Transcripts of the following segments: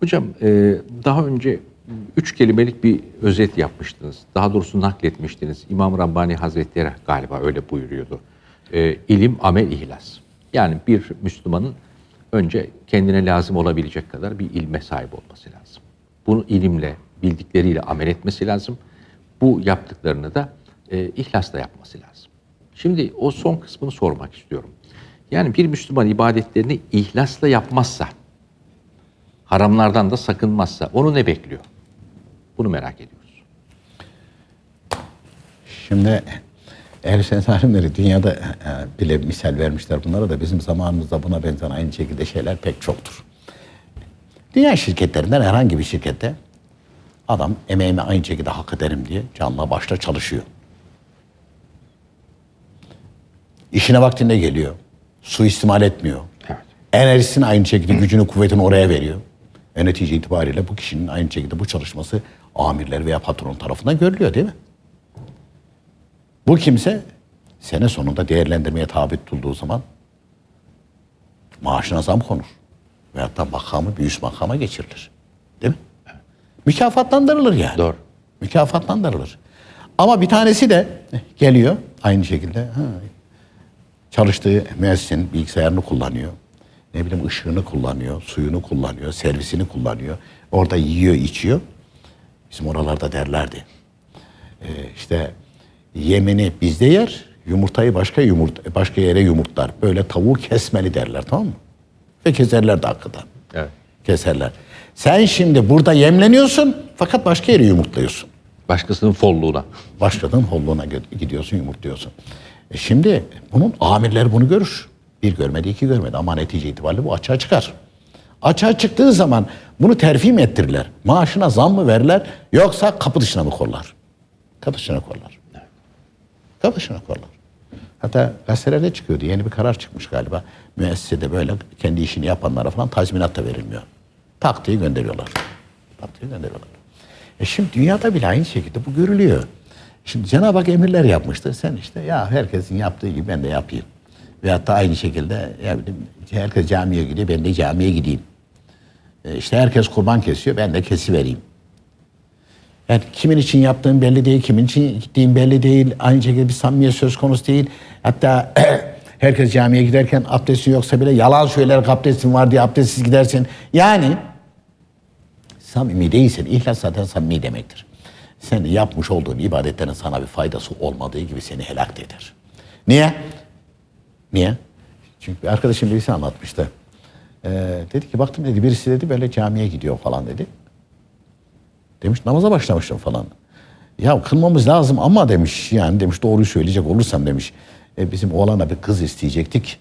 Hocam e, daha önce üç kelimelik bir özet yapmıştınız. Daha doğrusu nakletmiştiniz. İmam Rabbani Hazretleri galiba öyle buyuruyordu. E, İlim, amel, ihlas. Yani bir Müslümanın önce kendine lazım olabilecek kadar bir ilme sahip olması lazım. Bunu ilimle, bildikleriyle amel etmesi lazım. Bu yaptıklarını da e, ihlasla yapması lazım. Şimdi o son kısmını sormak istiyorum. Yani bir Müslüman ibadetlerini ihlasla yapmazsa, haramlardan da sakınmazsa onu ne bekliyor? Bunu merak ediyoruz. Şimdi sünnet alimleri dünyada e, bile misal vermişler bunlara da bizim zamanımızda buna benzer aynı şekilde şeyler pek çoktur. Dünya şirketlerinden herhangi bir şirkette adam emeğimi aynı şekilde hak ederim diye canla başla çalışıyor. İşine vaktinde geliyor. Suistimal etmiyor. Evet. Enerjisini aynı şekilde gücünü kuvvetini oraya veriyor. E netice itibariyle bu kişinin aynı şekilde bu çalışması amirler veya patron tarafından görülüyor değil mi? Bu kimse sene sonunda değerlendirmeye tabi tutulduğu zaman maaşına zam konur. Veyahut da makamı bir üst makama geçirilir. Değil mi? Mükafatlandırılır yani. Doğru. Mükafatlandırılır. Ama bir tanesi de geliyor aynı şekilde. Ha, çalıştığı müessesenin bilgisayarını kullanıyor. Ne bileyim ışığını kullanıyor, suyunu kullanıyor, servisini kullanıyor. Orada yiyor, içiyor. Bizim oralarda derlerdi. Ee, işte yemini bizde yer, yumurtayı başka yumurt başka yere yumurtlar. Böyle tavuğu kesmeli derler tamam mı? Ve keserler de hakikaten. Evet. Keserler. Sen şimdi burada yemleniyorsun fakat başka yere yumurtluyorsun. Başkasının folluğuna. Başladın holluğuna gö- gidiyorsun yumurtluyorsun. E şimdi bunun amirler bunu görür. Bir görmedi iki görmedi ama netice itibariyle bu açığa çıkar. Açığa çıktığı zaman bunu terfi mi ettirirler? Maaşına zam mı verirler yoksa kapı dışına mı kollar? Kapı dışına kollar. Kapı dışına kollar. Hatta gazetelerde çıkıyordu. Yeni bir karar çıkmış galiba. Müessesede böyle kendi işini yapanlara falan tazminat da verilmiyor. Tak gönderiyorlar. Tak gönderiyorlar. E şimdi dünyada bile aynı şekilde bu görülüyor. Şimdi Cenab-ı Hak emirler yapmıştı. Sen işte ya herkesin yaptığı gibi ben de yapayım. Veyahut da aynı şekilde ya bileyim, herkes camiye gidiyor ben de camiye gideyim. E işte herkes kurban kesiyor ben de kesivereyim. Yani kimin için yaptığın belli değil, kimin için gittiğin belli değil. Aynı şekilde bir samimiyet söz konusu değil. Hatta herkes camiye giderken abdestin yoksa bile yalan söyler abdestin var diye abdestsiz gidersin. Yani samimi değilsen, ihlas zaten samimi demektir. Sen yapmış olduğun ibadetlerin sana bir faydası olmadığı gibi seni helak eder. Niye? Niye? Çünkü arkadaşım birisi anlatmıştı. Ee, dedi ki baktım dedi birisi dedi böyle camiye gidiyor falan dedi. Demiş namaza başlamıştım falan. Ya kılmamız lazım ama demiş yani demiş doğruyu söyleyecek olursam demiş. E, bizim oğlana bir kız isteyecektik.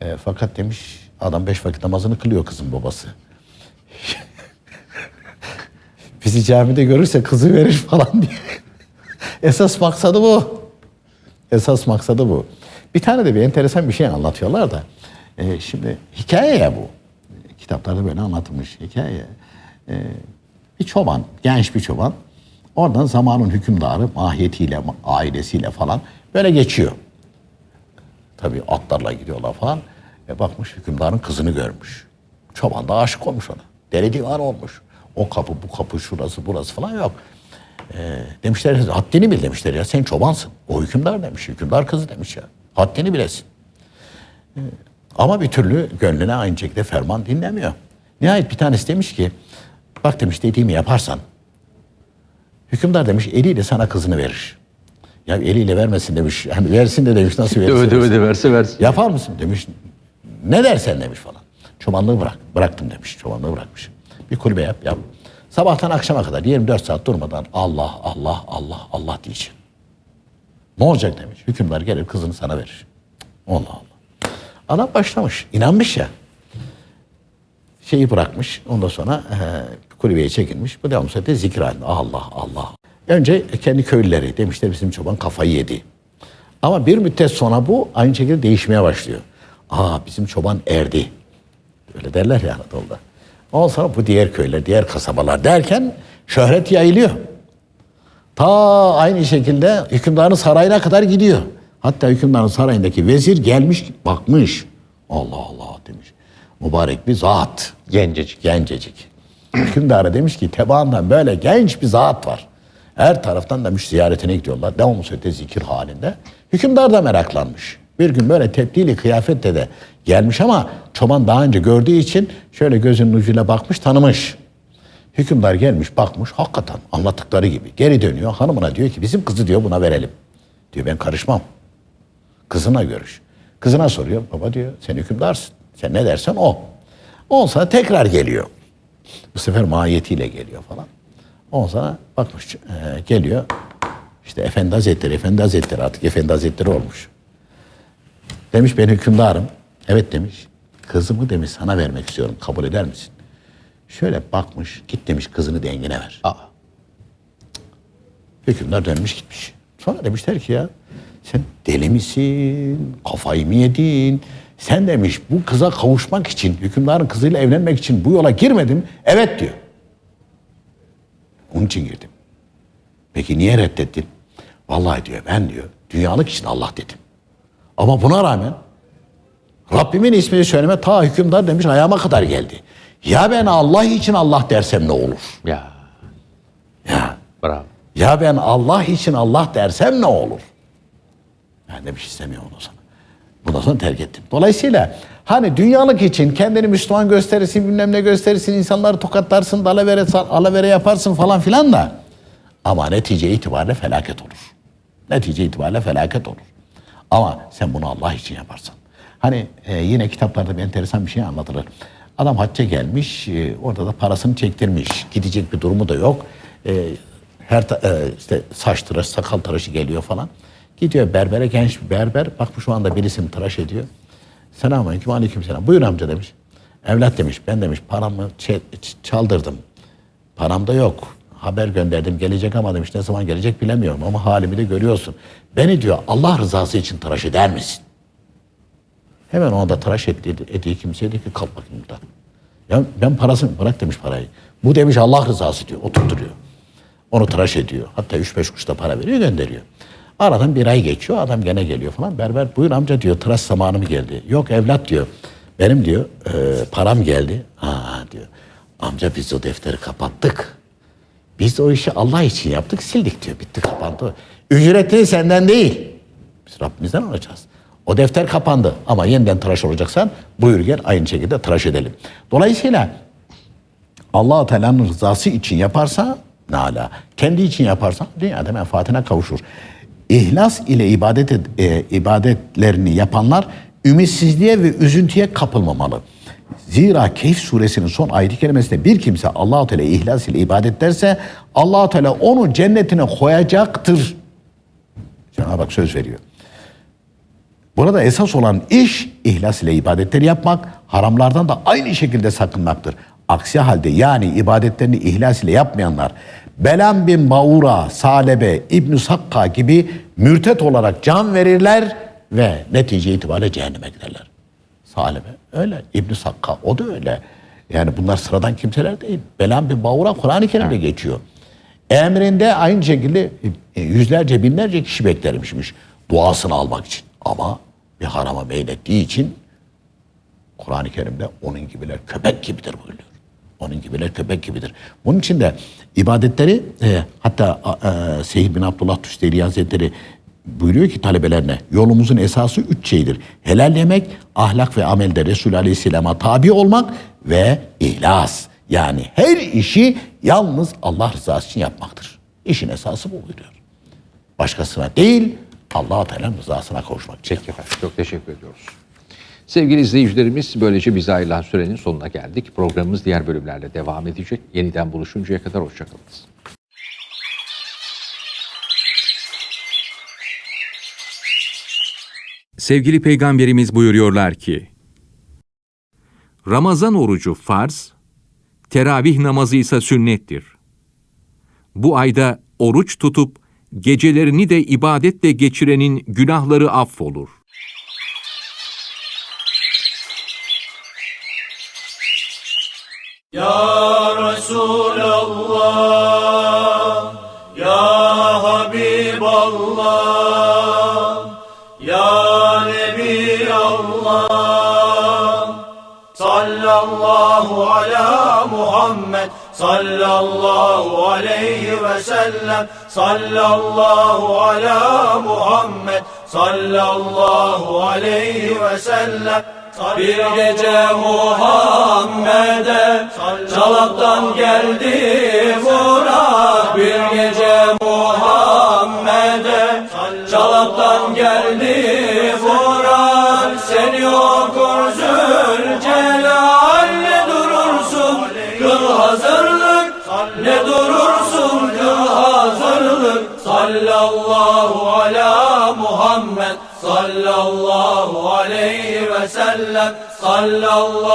E, fakat demiş adam beş vakit namazını kılıyor kızın babası. Bizi camide görürse kızı verir falan diye. Esas maksadı bu. Esas maksadı bu. Bir tane de bir enteresan bir şey anlatıyorlar da. e, şimdi hikaye ya bu. Kitaplarda böyle anlatılmış hikaye. E, bir çoban, genç bir çoban. Oradan zamanın hükümdarı mahiyetiyle, ailesiyle falan böyle geçiyor. Tabii atlarla gidiyorlar falan. E bakmış hükümdarın kızını görmüş. Çoban da aşık olmuş ona. Deli divan olmuş. O kapı, bu kapı, şurası, burası falan yok. E, demişler haddini bil demişler ya sen çobansın. O hükümdar demiş. Hükümdar kızı demiş ya. Haddini bilesin. E, ama bir türlü gönlüne aynı şekilde ferman dinlemiyor. Nihayet bir tanesi demiş ki bak demiş dediğimi yaparsan hükümdar demiş eliyle sana kızını verir. Ya eliyle vermesin demiş. Yani versin de demiş nasıl verirse. Öde öde verse versin. Yapar mısın demiş. Ne dersen demiş falan. Çobanlığı bırak. Bıraktım demiş. Çobanlığı bırakmış. Bir kulübe yap yap. Sabahtan akşama kadar 24 saat durmadan Allah Allah Allah Allah diyeceksin. Ne olacak demiş. Hükümdar gelir kızını sana verir. Allah Allah. Adam başlamış. inanmış ya. şeyi bırakmış. Ondan sonra e, kulübeye çekilmiş. Bu devamlı sürekli zikir halinde. Allah Allah. Önce kendi köylüleri demişler bizim çoban kafayı yedi. Ama bir müddet sonra bu aynı şekilde değişmeye başlıyor. Aa bizim çoban erdi. Öyle derler ya Anadolu'da. Ondan sonra bu diğer köyler, diğer kasabalar derken şöhret yayılıyor. Ta aynı şekilde hükümdarın sarayına kadar gidiyor. Hatta hükümdarın sarayındaki vezir gelmiş bakmış. Allah Allah demiş. Mübarek bir zat. Gencecik. Gencecik. Hükümdara demiş ki tebaandan böyle genç bir zat var. Her taraftan da ziyaretine gidiyorlar. Devamlı sürekli zikir halinde. Hükümdar da meraklanmış. Bir gün böyle tepdili kıyafette de gelmiş ama çoban daha önce gördüğü için şöyle gözünün ucuyla bakmış tanımış. Hükümdar gelmiş bakmış hakikaten anlattıkları gibi. Geri dönüyor hanımına diyor ki bizim kızı diyor buna verelim. Diyor ben karışmam. Kızına görüş. Kızına soruyor. Baba diyor sen hükümdarsın. Sen ne dersen o. Olsa tekrar geliyor. Bu sefer mahiyetiyle geliyor falan. Ondan sonra bakmış e, geliyor. İşte Efendi Hazretleri, Efendi Hazretleri artık Efendi Hazretleri olmuş. Demiş ben hükümdarım. Evet demiş. Kızımı demiş sana vermek istiyorum. Kabul eder misin? Şöyle bakmış. Git demiş kızını dengine ver. Aa, Hükümdar dönmüş gitmiş. Sonra demişler ki ya sen deli misin? Kafayı mı yedin? Sen demiş bu kıza kavuşmak için, hükümdarın kızıyla evlenmek için bu yola girmedim. Evet diyor. Onun için girdim. Peki niye reddettin? Vallahi diyor ben diyor dünyalık için Allah dedim. Ama buna rağmen Rabbimin ismini söyleme ta hükümdar demiş ayağıma kadar geldi. Ya ben Allah için Allah dersem ne olur? ya Ya bravo. ya ben Allah için Allah dersem ne olur? Ben demiş istemiyor ondan sonra. Bundan sonra terk ettim. Dolayısıyla hani dünyalık için kendini Müslüman gösterirsin, bilmem ne gösterirsin, insanları tokatlarsın, dalavere, alavere yaparsın falan filan da ama netice itibariyle felaket olur. Netice itibariyle felaket olur. Ama sen bunu Allah için yaparsan. Hani e, yine kitaplarda bir enteresan bir şey anlatılır. Adam hacca gelmiş, e, orada da parasını çektirmiş. Gidecek bir durumu da yok. E, her e, işte saç tıraşı, sakal tıraşı geliyor falan. Gidiyor berbere, genç bir berber. Bak bu şu anda birisini tıraş ediyor. Selamünaleyküm, aleyküm selam. Buyur amca demiş. Evlat demiş, ben demiş paramı çaldırdım. Param da yok. Haber gönderdim gelecek ama demiş ne zaman gelecek bilemiyorum ama halimi de görüyorsun. Beni diyor Allah rızası için tıraş eder misin? Hemen ona da tıraş etti, ettiği kimseye dedi ki kalk bakayım burada. Ya ben parasını bırak demiş parayı. Bu demiş Allah rızası diyor oturturuyor. Onu tıraş ediyor. Hatta 3-5 kuruş da para veriyor gönderiyor. Aradan bir ay geçiyor adam gene geliyor falan. Berber buyur amca diyor tıraş zamanı mı geldi? Yok evlat diyor. Benim diyor e, param geldi. Ha diyor. Amca biz o defteri kapattık. Biz o işi Allah için yaptık sildik diyor. Bitti kapandı. Ücretini senden değil. Biz Rabbimizden alacağız. O defter kapandı ama yeniden tıraş olacaksan buyur gel aynı şekilde tıraş edelim. Dolayısıyla allah Teala'nın rızası için yaparsa ne ala. Kendi için yaparsa dünyada menfaatine kavuşur. İhlas ile ibadet e, ibadetlerini yapanlar ümitsizliğe ve üzüntüye kapılmamalı. Zira Kehf suresinin son ayet-i kerimesinde bir kimse Allah-u Teala ihlas ile ibadet derse allah Teala onu cennetine koyacaktır. Cenab-ı Hak söz veriyor. Burada esas olan iş ihlas ile ibadetleri yapmak, haramlardan da aynı şekilde sakınmaktır. Aksi halde yani ibadetlerini ihlas ile yapmayanlar Belam bin Baura, Salebe, İbn Sakka gibi mürtet olarak can verirler ve netice itibariyle cehenneme giderler. Salebe öyle, İbn Sakka o da öyle. Yani bunlar sıradan kimseler değil. Belam bin Baura Kur'an-ı Kerim'de geçiyor. Emrinde aynı şekilde yüzlerce binlerce kişi beklermişmiş duasını almak için. Ama bir harama meylettiği için Kur'an-ı Kerim'de onun gibiler köpek gibidir buyuruyor. Onun gibiler köpek gibidir. Bunun için de ibadetleri e, hatta e, Seyyid bin Abdullah Tüsteri Hazretleri buyuruyor ki talebelerine yolumuzun esası üç şeydir. Helal yemek, ahlak ve amelde Resul Aleyhisselam'a tabi olmak ve ihlas. Yani her işi yalnız Allah rızası için yapmaktır. İşin esası bu buyuruyor. Başkasına değil Allah-u Teala'nın rızasına kavuşmak için. Peki efendim çok teşekkür ediyoruz. Sevgili izleyicilerimiz böylece bize ayrılan sürenin sonuna geldik. Programımız diğer bölümlerle devam edecek. Yeniden buluşuncaya kadar hoşçakalınız. Sevgili peygamberimiz buyuruyorlar ki, Ramazan orucu farz, teravih namazı ise sünnettir. Bu ayda oruç tutup gecelerini de ibadetle geçirenin günahları affolur. Sallallahu ala Muhammed sallallahu aleyhi ve sellem. Sallallahu ala Muhammed sallallahu aleyhi ve sellem. Bir gece Muhammed'e Çalaptan geldi Murat. Bir gece Muhammed'e Çalaptan geldi ve sellem Sallallahu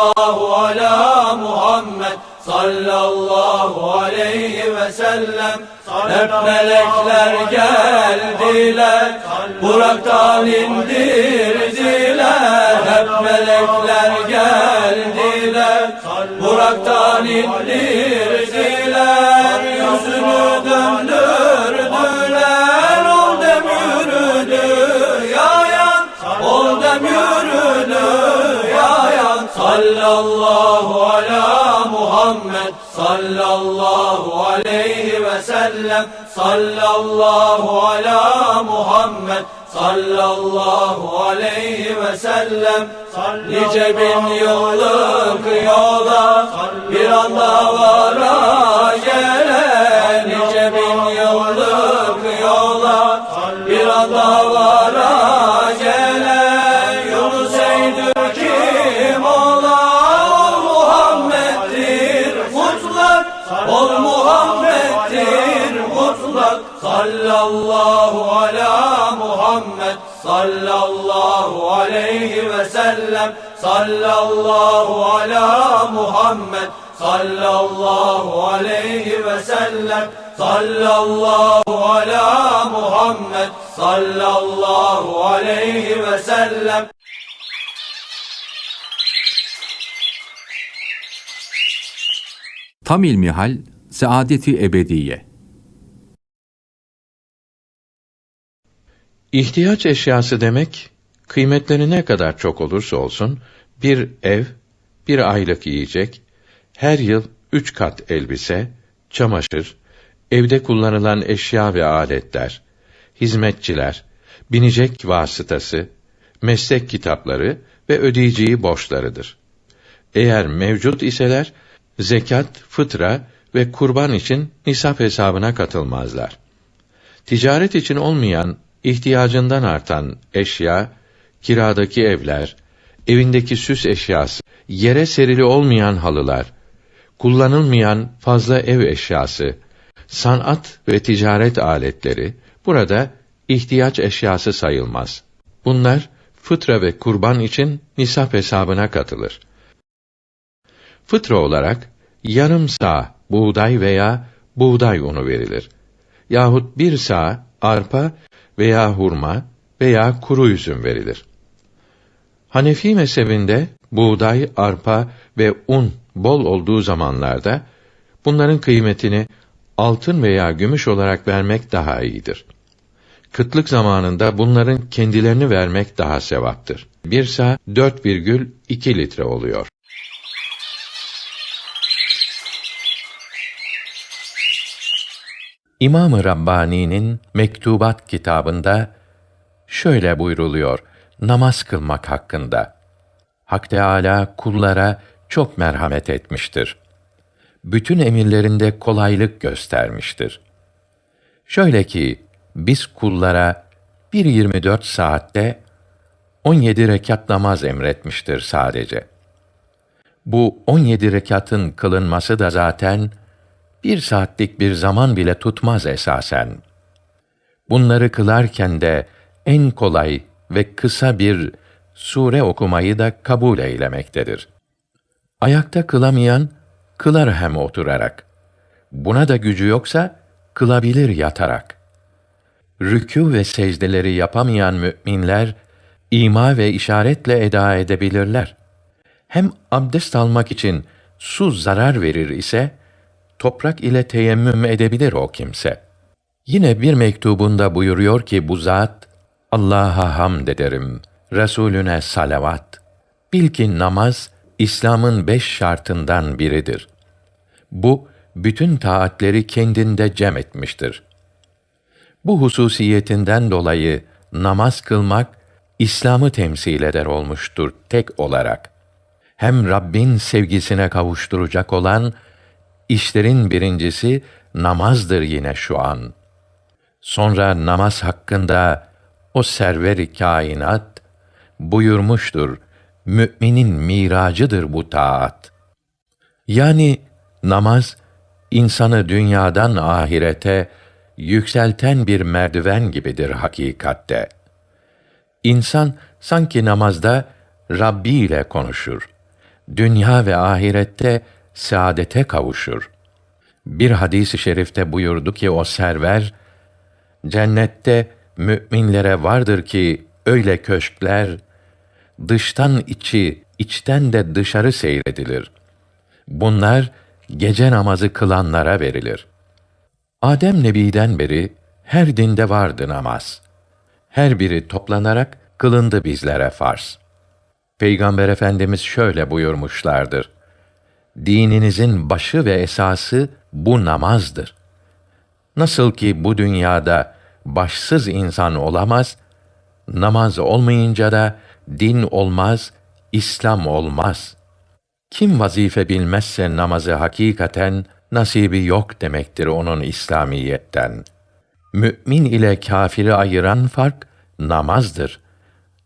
aleyhi ve sellem. Nice bin yıllık yola Bir anda vara gelen Nice bin yıllık yola Bir anda vara gelen Yunus Eydür kim ola Ol Muhammed'dir mutlak. Ol Muhammed'dir mutlak. Sallallahu ala Muhammed Sallallahu aleyhi ve sellem. Sallallahu ala Muhammed. Sallallahu aleyhi ve sellem. Sallallahu ala Muhammed. Sallallahu aleyhi ve sellem. Tam ilmihal, saadeti ebediye. İhtiyaç eşyası demek, kıymetleri ne kadar çok olursa olsun, bir ev, bir aylık yiyecek, her yıl üç kat elbise, çamaşır, evde kullanılan eşya ve aletler, hizmetçiler, binecek vasıtası, meslek kitapları ve ödeyeceği borçlarıdır. Eğer mevcut iseler, zekat, fıtra ve kurban için nisap hesabına katılmazlar. Ticaret için olmayan, ihtiyacından artan eşya, kiradaki evler, evindeki süs eşyası, yere serili olmayan halılar, kullanılmayan fazla ev eşyası, sanat ve ticaret aletleri burada ihtiyaç eşyası sayılmaz. Bunlar fıtra ve kurban için nisap hesabına katılır. Fıtra olarak yarım sağ buğday veya buğday unu verilir. Yahut bir sağ arpa veya hurma veya kuru üzüm verilir. Hanefi mezhebinde buğday, arpa ve un bol olduğu zamanlarda bunların kıymetini altın veya gümüş olarak vermek daha iyidir. Kıtlık zamanında bunların kendilerini vermek daha sevaptır. Bir sağ 4,2 litre oluyor. İmam-ı Rabbani'nin Mektubat kitabında şöyle buyruluyor namaz kılmak hakkında. Hak Teâlâ kullara çok merhamet etmiştir. Bütün emirlerinde kolaylık göstermiştir. Şöyle ki biz kullara bir 24 saatte 17 rekat namaz emretmiştir sadece. Bu 17 rekatın kılınması da zaten bir saatlik bir zaman bile tutmaz esasen. Bunları kılarken de en kolay ve kısa bir sure okumayı da kabul eylemektedir. Ayakta kılamayan, kılar hem oturarak. Buna da gücü yoksa, kılabilir yatarak. Rükû ve secdeleri yapamayan müminler, ima ve işaretle eda edebilirler. Hem abdest almak için su zarar verir ise, toprak ile teyemmüm edebilir o kimse. Yine bir mektubunda buyuruyor ki bu zat, Allah'a hamd ederim, Resulüne salavat. Bil ki namaz, İslam'ın beş şartından biridir. Bu, bütün taatleri kendinde cem etmiştir. Bu hususiyetinden dolayı namaz kılmak, İslam'ı temsil eder olmuştur tek olarak. Hem Rabbin sevgisine kavuşturacak olan, işlerin birincisi namazdır yine şu an. Sonra namaz hakkında o server-i kainat buyurmuştur. Müminin miracıdır bu taat. Yani namaz insanı dünyadan ahirete yükselten bir merdiven gibidir hakikatte. İnsan sanki namazda Rabbi ile konuşur. Dünya ve ahirette saadete kavuşur. Bir hadis-i şerifte buyurdu ki o server, Cennette müminlere vardır ki öyle köşkler, dıştan içi, içten de dışarı seyredilir. Bunlar gece namazı kılanlara verilir. Adem Nebi'den beri her dinde vardı namaz. Her biri toplanarak kılındı bizlere farz. Peygamber Efendimiz şöyle buyurmuşlardır. Dininizin başı ve esası bu namazdır. Nasıl ki bu dünyada başsız insan olamaz, namaz olmayınca da din olmaz, İslam olmaz. Kim vazife bilmezse namazı hakikaten nasibi yok demektir onun İslamiyetten. Mümin ile kâfiri ayıran fark namazdır.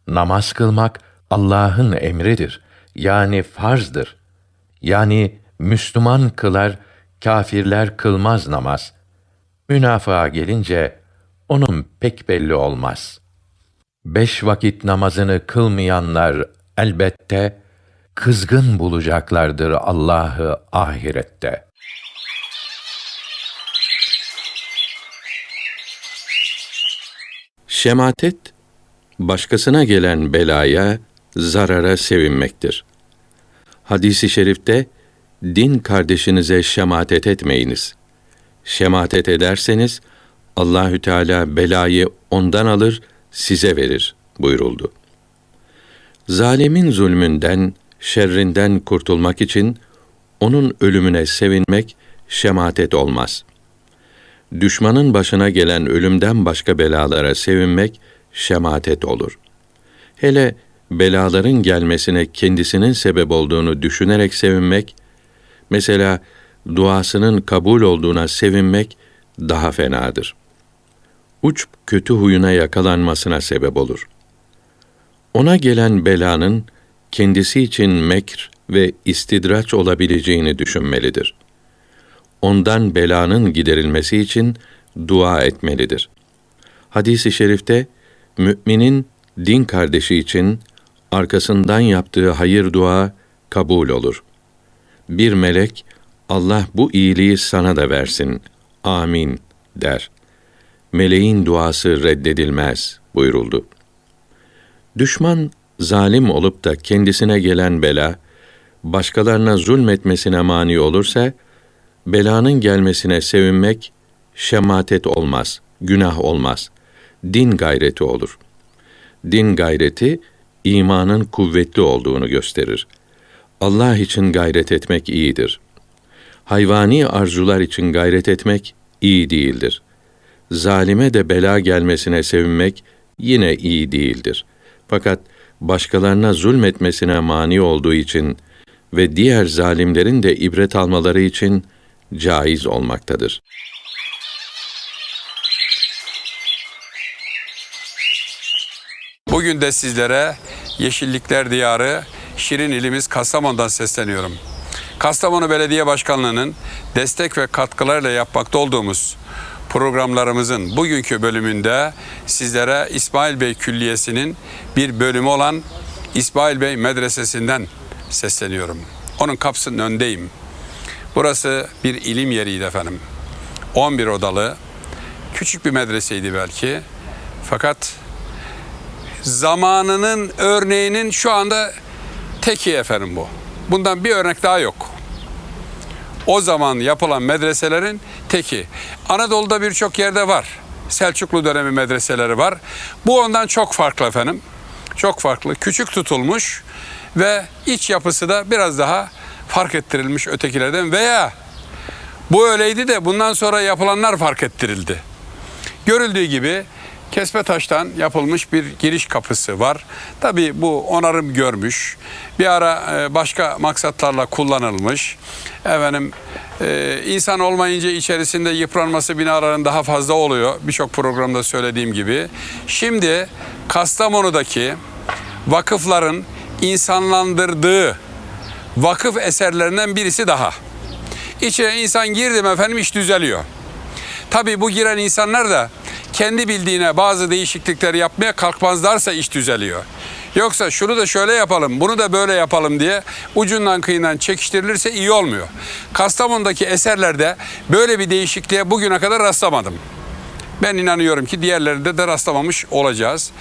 Namaz kılmak Allah'ın emridir. Yani farzdır. Yani Müslüman kılar, kâfirler kılmaz namaz. Münafığa gelince onun pek belli olmaz. Beş vakit namazını kılmayanlar elbette kızgın bulacaklardır Allah'ı ahirette. Şematet, başkasına gelen belaya, zarara sevinmektir. Hadisi şerifte, din kardeşinize şematet etmeyiniz. Şematet ederseniz, Allahü Teala belayı ondan alır, size verir buyuruldu. Zalimin zulmünden, şerrinden kurtulmak için onun ölümüne sevinmek şematet olmaz. Düşmanın başına gelen ölümden başka belalara sevinmek şematet olur. Hele belaların gelmesine kendisinin sebep olduğunu düşünerek sevinmek, mesela duasının kabul olduğuna sevinmek daha fenadır. Uç kötü huyuna yakalanmasına sebep olur. Ona gelen belanın kendisi için mekr ve istidraç olabileceğini düşünmelidir. Ondan belanın giderilmesi için dua etmelidir. Hadis-i şerifte müminin din kardeşi için arkasından yaptığı hayır dua kabul olur. Bir melek Allah bu iyiliği sana da versin. Amin der. Meleğin duası reddedilmez buyuruldu. Düşman zalim olup da kendisine gelen bela başkalarına zulmetmesine mani olursa belanın gelmesine sevinmek şematet olmaz, günah olmaz. Din gayreti olur. Din gayreti imanın kuvvetli olduğunu gösterir. Allah için gayret etmek iyidir. Hayvani arzular için gayret etmek iyi değildir. Zalime de bela gelmesine sevinmek yine iyi değildir. Fakat başkalarına zulmetmesine mani olduğu için ve diğer zalimlerin de ibret almaları için caiz olmaktadır. Bugün de sizlere Yeşillikler Diyarı Şirin ilimiz Kastamonu'dan sesleniyorum. Kastamonu Belediye Başkanlığı'nın destek ve katkılarıyla yapmakta olduğumuz programlarımızın bugünkü bölümünde sizlere İsmail Bey Külliyesi'nin bir bölümü olan İsmail Bey Medresesi'nden sesleniyorum. Onun kapısının önündeyim. Burası bir ilim yeriydi efendim. 11 odalı, küçük bir medreseydi belki. Fakat zamanının örneğinin şu anda teki efendim bu. Bundan bir örnek daha yok. O zaman yapılan medreselerin teki. Anadolu'da birçok yerde var. Selçuklu dönemi medreseleri var. Bu ondan çok farklı efendim. Çok farklı. Küçük tutulmuş ve iç yapısı da biraz daha fark ettirilmiş ötekilerden veya bu öyleydi de bundan sonra yapılanlar fark ettirildi. Görüldüğü gibi kesme taştan yapılmış bir giriş kapısı var. Tabii bu onarım görmüş. Bir ara e, başka maksatlarla kullanılmış. Efendim e, insan olmayınca içerisinde yıpranması binaların daha fazla oluyor. Birçok programda söylediğim gibi. Şimdi Kastamonu'daki vakıfların insanlandırdığı vakıf eserlerinden birisi daha. İçine insan girdi mi efendim iş düzeliyor. Tabii bu giren insanlar da kendi bildiğine bazı değişiklikler yapmaya kalkmazlarsa iş düzeliyor. Yoksa şunu da şöyle yapalım, bunu da böyle yapalım diye ucundan kıyından çekiştirilirse iyi olmuyor. Kastamonu'daki eserlerde böyle bir değişikliğe bugüne kadar rastlamadım. Ben inanıyorum ki diğerlerinde de rastlamamış olacağız.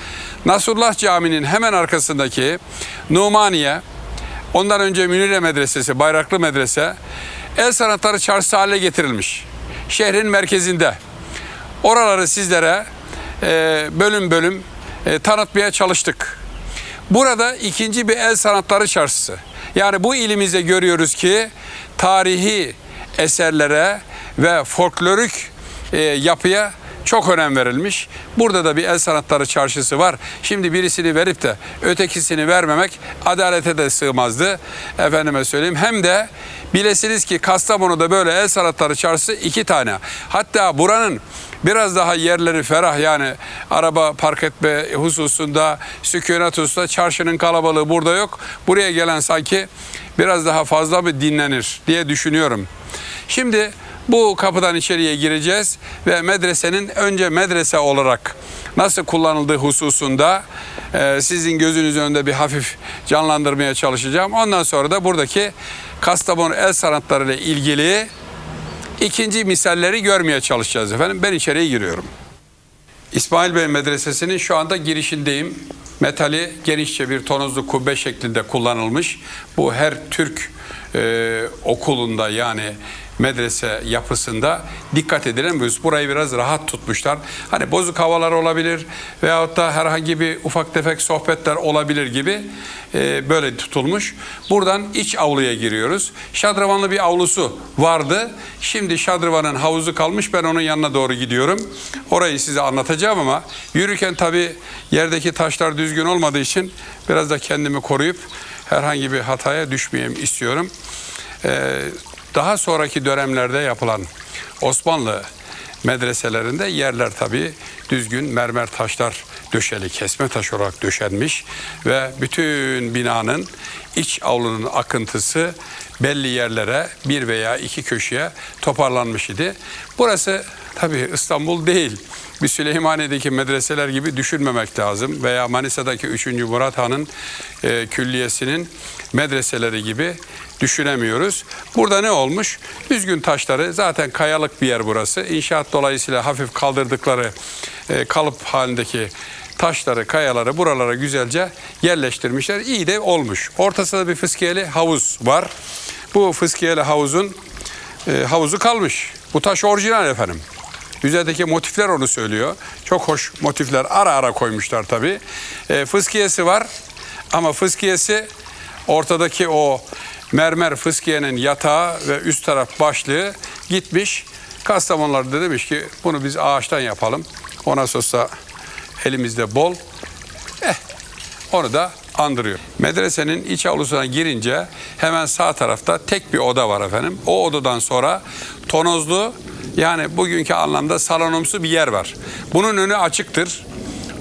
Nasrullah Camii'nin hemen arkasındaki Numaniye, ondan önce Münire Medresesi, Bayraklı Medrese, el sanatları çarşısı haline getirilmiş. Şehrin merkezinde. Oraları sizlere e, bölüm bölüm e, tanıtmaya çalıştık. Burada ikinci bir el sanatları çarşısı. Yani bu ilimizde görüyoruz ki tarihi eserlere ve folklorik e, yapıya çok önem verilmiş. Burada da bir el sanatları çarşısı var. Şimdi birisini verip de ötekisini vermemek adalete de sığmazdı. Efendime söyleyeyim. Hem de bilesiniz ki Kastamonu'da böyle el sanatları çarşısı iki tane. Hatta buranın biraz daha yerleri ferah yani araba park etme hususunda, sükunet hususunda çarşının kalabalığı burada yok. Buraya gelen sanki biraz daha fazla bir dinlenir diye düşünüyorum. Şimdi bu kapıdan içeriye gireceğiz ve medresenin önce medrese olarak nasıl kullanıldığı hususunda e, sizin gözünüz önünde bir hafif canlandırmaya çalışacağım. Ondan sonra da buradaki Kastamonu el sanatları ile ilgili ikinci misalleri görmeye çalışacağız efendim. Ben içeriye giriyorum. İsmail Bey Medresesi'nin şu anda girişindeyim. Metali genişçe bir tonozlu kubbe şeklinde kullanılmış. Bu her Türk e, okulunda yani medrese yapısında dikkat edilen bir. Burayı biraz rahat tutmuşlar. Hani bozuk havalar olabilir veyahut da herhangi bir ufak tefek sohbetler olabilir gibi e, böyle tutulmuş. Buradan iç avluya giriyoruz. Şadırvanlı bir avlusu vardı. Şimdi şadırvanın havuzu kalmış. Ben onun yanına doğru gidiyorum. Orayı size anlatacağım ama yürürken tabii yerdeki taşlar düzgün olmadığı için biraz da kendimi koruyup herhangi bir hataya düşmeyeyim istiyorum. Ee, daha sonraki dönemlerde yapılan Osmanlı medreselerinde yerler tabii düzgün mermer taşlar döşeli, kesme taş olarak döşenmiş ve bütün binanın iç avlunun akıntısı belli yerlere bir veya iki köşeye toparlanmış idi. Burası tabii İstanbul değil. Bir Süleymaniye'deki medreseler gibi düşünmemek lazım veya Manisa'daki 3. Murat Han'ın e, külliyesinin medreseleri gibi düşünemiyoruz. Burada ne olmuş? Düzgün taşları zaten kayalık bir yer burası. İnşaat dolayısıyla hafif kaldırdıkları e, kalıp halindeki taşları, kayaları buralara güzelce yerleştirmişler. İyi de olmuş. Ortasında bir fıskiyeli havuz var. Bu fıskiyeli havuzun e, havuzu kalmış. Bu taş orijinal efendim. Üzerindeki motifler onu söylüyor. Çok hoş motifler ara ara koymuşlar tabii. E, fıskiyesi var ama fıskiyesi ortadaki o mermer fıskiyenin yatağı ve üst taraf başlığı gitmiş. Kastamonular da demiş ki bunu biz ağaçtan yapalım. Ona olsa elimizde bol. Eh, onu da andırıyor. Medresenin iç avlusuna girince hemen sağ tarafta tek bir oda var efendim. O odadan sonra tonozlu yani bugünkü anlamda salonumsu bir yer var. Bunun önü açıktır.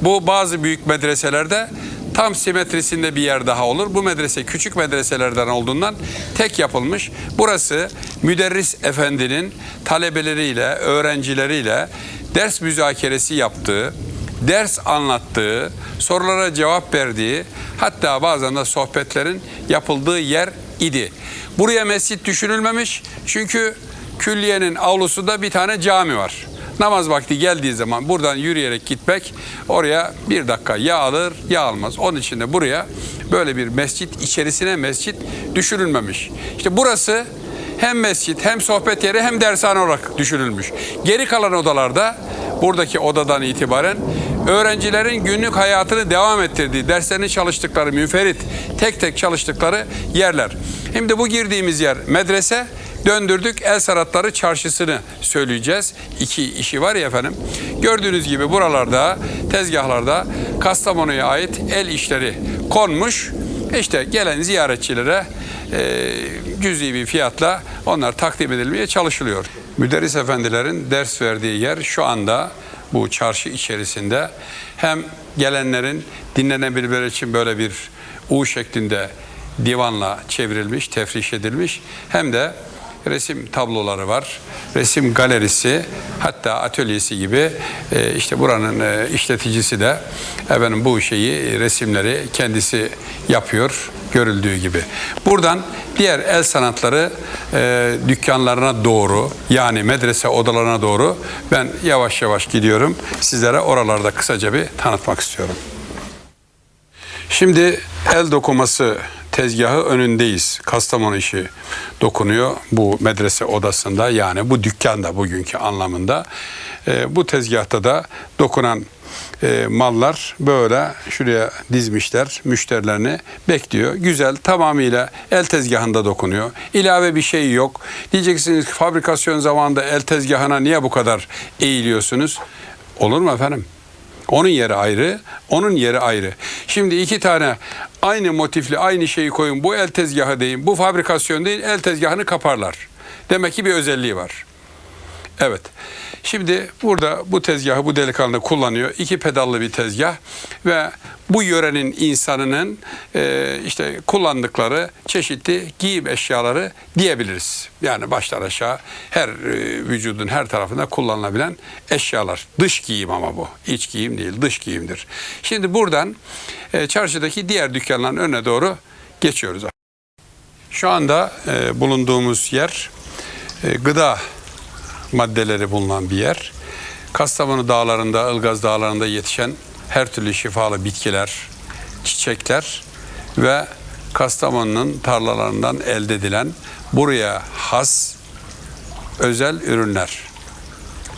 Bu bazı büyük medreselerde tam simetrisinde bir yer daha olur. Bu medrese küçük medreselerden olduğundan tek yapılmış. Burası müderris efendinin talebeleriyle, öğrencileriyle ders müzakeresi yaptığı, ders anlattığı, sorulara cevap verdiği, hatta bazen de sohbetlerin yapıldığı yer idi. Buraya mescit düşünülmemiş çünkü külliyenin avlusunda bir tane cami var. Namaz vakti geldiği zaman buradan yürüyerek gitmek oraya bir dakika ya alır ya almaz. Onun için de buraya böyle bir mescit içerisine mescit düşünülmemiş. İşte burası hem mescit hem sohbet yeri hem dershane olarak düşünülmüş. Geri kalan odalarda buradaki odadan itibaren öğrencilerin günlük hayatını devam ettirdiği, derslerini çalıştıkları müferit, tek tek çalıştıkları yerler. Şimdi bu girdiğimiz yer medrese, döndürdük el sanatları çarşısını söyleyeceğiz. İki işi var ya efendim. Gördüğünüz gibi buralarda, tezgahlarda Kastamonu'ya ait el işleri konmuş. İşte gelen ziyaretçilere e, cüzi bir fiyatla onlar takdim edilmeye çalışılıyor. Müderris efendilerin ders verdiği yer şu anda bu çarşı içerisinde hem gelenlerin dinlenebilmeleri için böyle bir U şeklinde divanla çevrilmiş, tefriş edilmiş hem de resim tabloları var. Resim galerisi hatta atölyesi gibi e, işte buranın e, işleticisi de efendim bu şeyi e, resimleri kendisi yapıyor görüldüğü gibi. Buradan diğer el sanatları e, dükkanlarına doğru yani medrese odalarına doğru ben yavaş yavaş gidiyorum. Sizlere oralarda kısaca bir tanıtmak istiyorum. Şimdi el dokuması tezgahı önündeyiz. Kastamonu işi dokunuyor bu medrese odasında yani bu dükkanda bugünkü anlamında. Ee, bu tezgahta da dokunan e, mallar böyle şuraya dizmişler müşterilerini bekliyor. Güzel tamamıyla el tezgahında dokunuyor. İlave bir şey yok. Diyeceksiniz ki fabrikasyon zamanında el tezgahına niye bu kadar eğiliyorsunuz? Olur mu efendim? Onun yeri ayrı, onun yeri ayrı. Şimdi iki tane aynı motifli aynı şeyi koyun. Bu el tezgahı deyin, bu fabrikasyon değil, el tezgahını kaparlar. Demek ki bir özelliği var. Evet. Şimdi burada bu tezgahı bu delikanlı kullanıyor. İki pedallı bir tezgah ve bu yörenin insanının e, işte kullandıkları çeşitli giyim eşyaları diyebiliriz. Yani baştan aşağı her e, vücudun her tarafında kullanılabilen eşyalar. Dış giyim ama bu. İç giyim değil, dış giyimdir. Şimdi buradan e, çarşıdaki diğer dükkanların önüne doğru geçiyoruz. Şu anda e, bulunduğumuz yer e, gıda maddeleri bulunan bir yer. Kastamonu dağlarında, Ilgaz dağlarında yetişen her türlü şifalı bitkiler, çiçekler ve Kastamonu'nun tarlalarından elde edilen buraya has özel ürünler.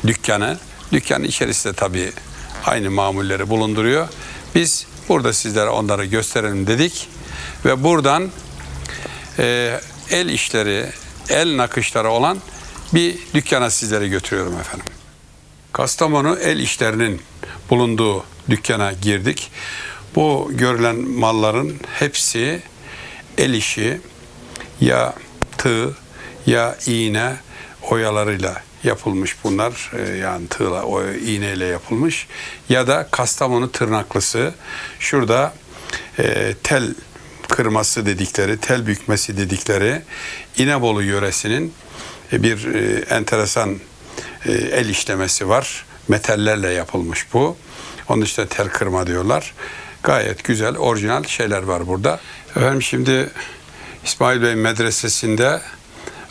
Dükkanı, dükkanın içerisinde tabii aynı mamulleri bulunduruyor. Biz burada sizlere onları gösterelim dedik ve buradan e, el işleri, el nakışları olan bir dükkana sizleri götürüyorum efendim. Kastamonu el işlerinin bulunduğu dükkana girdik. Bu görülen malların hepsi el işi ya tığ ya iğne oyalarıyla yapılmış bunlar Ee, yani tığla o iğneyle yapılmış ya da Kastamonu tırnaklısı şurada e, tel kırması dedikleri tel bükmesi dedikleri İnebolu yöresinin bir e, enteresan e, el işlemesi var. Metallerle yapılmış bu. Onun işte tel kırma diyorlar. Gayet güzel, orijinal şeyler var burada. Efendim şimdi İsmail Bey medresesinde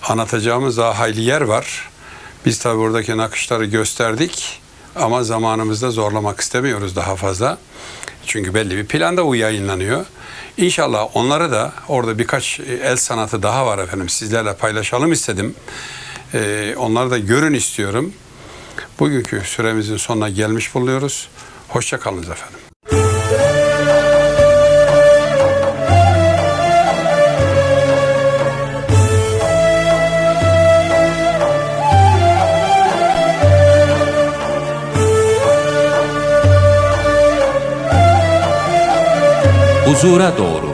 anlatacağımız daha hayli yer var. Biz tabi buradaki nakışları gösterdik ama zamanımızda zorlamak istemiyoruz daha fazla. Çünkü belli bir planda bu yayınlanıyor. İnşallah onları da orada birkaç el sanatı daha var efendim sizlerle paylaşalım istedim. Ee, onları da görün istiyorum. Bugünkü süremizin sonuna gelmiş bulunuyoruz. Hoşça kalınız efendim. Huzura doğru